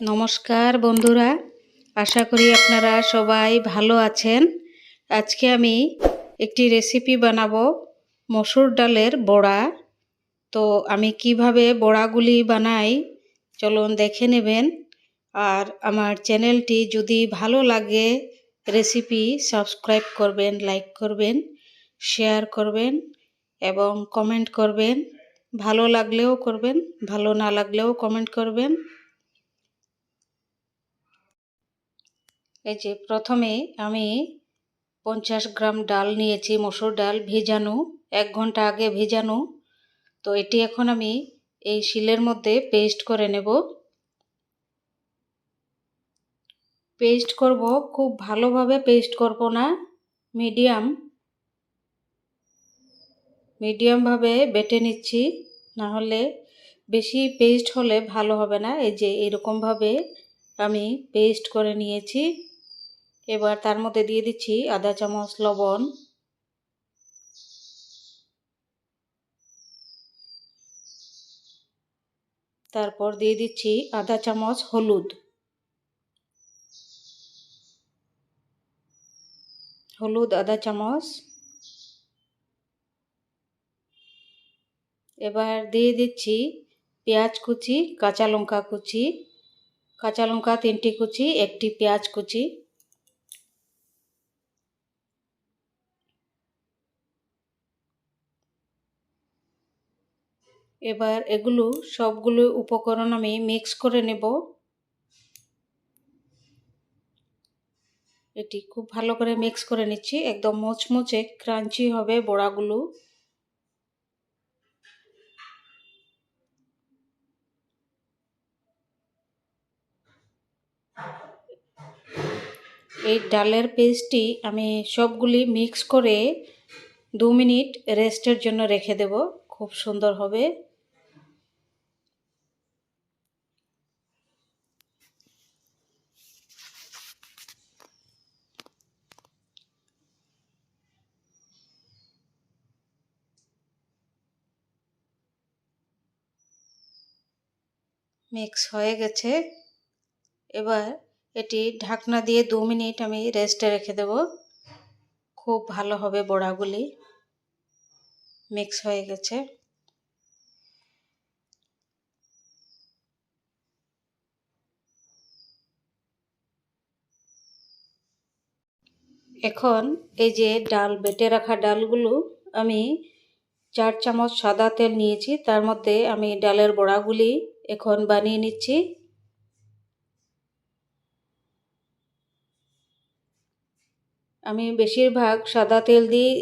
নমস্কার বন্ধুরা, আশা করি আপনারা সবাই ভালো আছেন। আজকে আমি একটি রেসিপি বানাবো, মসুর ডালের বড়া। তো আমি কীভাবে বড়াগুলি বানাই, চলুন দেখে নেবেন। আর আমার চ্যানেলটি যদি ভালো লাগে রেসিপি সাবস্ক্রাইব করবেন লাইক করবেন শেয়ার করবেন এবং কমেন্ট করবেন। ভালো লাগলেও করবেন, ভালো না লাগলেও কমেন্ট করবেন। এই যে প্রথমে আমি পঞ্চাশ গ্রাম ডাল নিয়েছি, মসুর ডাল ভেজানো, এক ঘণ্টা আগে ভেজানো। তো এটি এখন আমি এই শিলের মধ্যে পেস্ট করে নেব। পেস্ট করব, খুব ভালোভাবে পেস্ট করব না, মিডিয়াম। মিডিয়ামভাবে বেটে নিচ্ছি না হলে বেশি পেস্ট হলে ভালো হবে না। এই যে এরকমভাবে আমি পেস্ট করে নিয়েছি। এবার তার মধ্যে দিয়ে দিচ্ছি আধা চামচ, লবণ। তারপর দিয়ে দিচ্ছি আধা চামচ, হলুদ। হলুদ আধা চামচ। এবার দিয়ে দিচ্ছি পেঁয়াজ কুচি, কাঁচা লঙ্কা কুচি। কাঁচা লঙ্কা তিনটি কুচি, একটি পেঁয়াজ কুচি। এবার এগুলো সবগুলো উপকরণ আমি মিক্স করে নেব। এটি খুব ভালো করে মিক্স করে নিচ্ছি, একদম মোচমোচে ক্রাঞ্চি হবে বড়াগুলো। এই ডালের পেস্টটি আমি সবগুলি মিক্স করে দু মিনিট রেস্টের জন্য রেখে দেব, খুব সুন্দর হবে। মিক্স হয়ে গেছে। এবার এটি ঢাকনা দিয়ে দু মিনিট আমি রেস্টে রেখে দেব। খুব ভালো হবে বড়াগুলি। মিক্স হয়ে গেছে। এখন এই যে ডাল, বেটে রাখা ডালগুলো আমি চার চামচ সাদা তেল নিয়েছি। তার মধ্যে আমি ডালের বড়াগুলি এখন বানিয়ে নিচ্ছি। আমি বেশিরভাগ সাদা তেল দিয়ে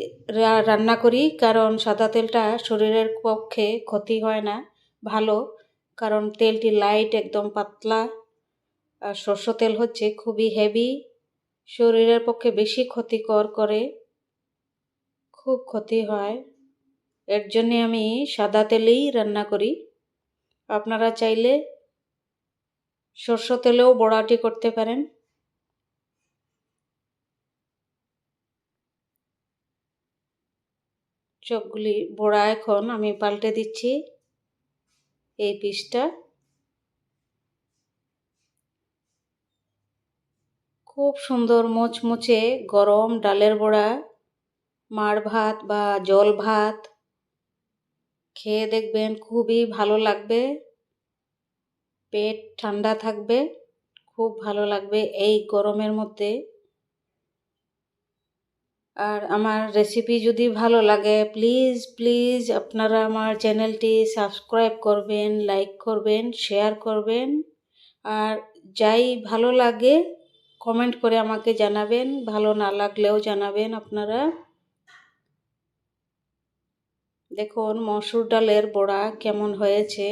রান্না করি, কারণ সাদা তেলটা শরীরের পক্ষে ক্ষতি হয় না, ভালো, কারণ তেলটি লাইট একদম পাতলা, আর সর্ষ তেল হচ্ছে খুবই হেভি শরীরের পক্ষে বেশি ক্ষতিকর করে, খুব ক্ষতি হয়। এর জন্যে আমি সাদা তেলেই রান্না করি। আপনারা চাইলে সর্ষ তেলেও বড়াটি করতে পারেন। সবগুলি বড়া এখন আমি পাল্টে দিচ্ছি এই পিসটা। খুব সুন্দর মোচমুচে গরম ডালের বড়া মার ভাত বা জল ভাত খেয়ে দেখবেন খুবই ভালো লাগবে। পেট ঠান্ডা থাকবে, খুব ভালো লাগবে এই গরমের মধ্যে। আর আমার রেসিপি যদি ভালো লাগে প্লিজ প্লিজ আপনারা আমার চ্যানেলটি সাবস্ক্রাইব করবেন লাইক করবেন শেয়ার করবেন। আর যাই ভালো লাগে কমেন্ট করে আমাকে জানাবেন, ভালো না লাগলেও জানাবেন আপনারা। দেখুন মসুর ডালের বড়া কেমন হয়েছে।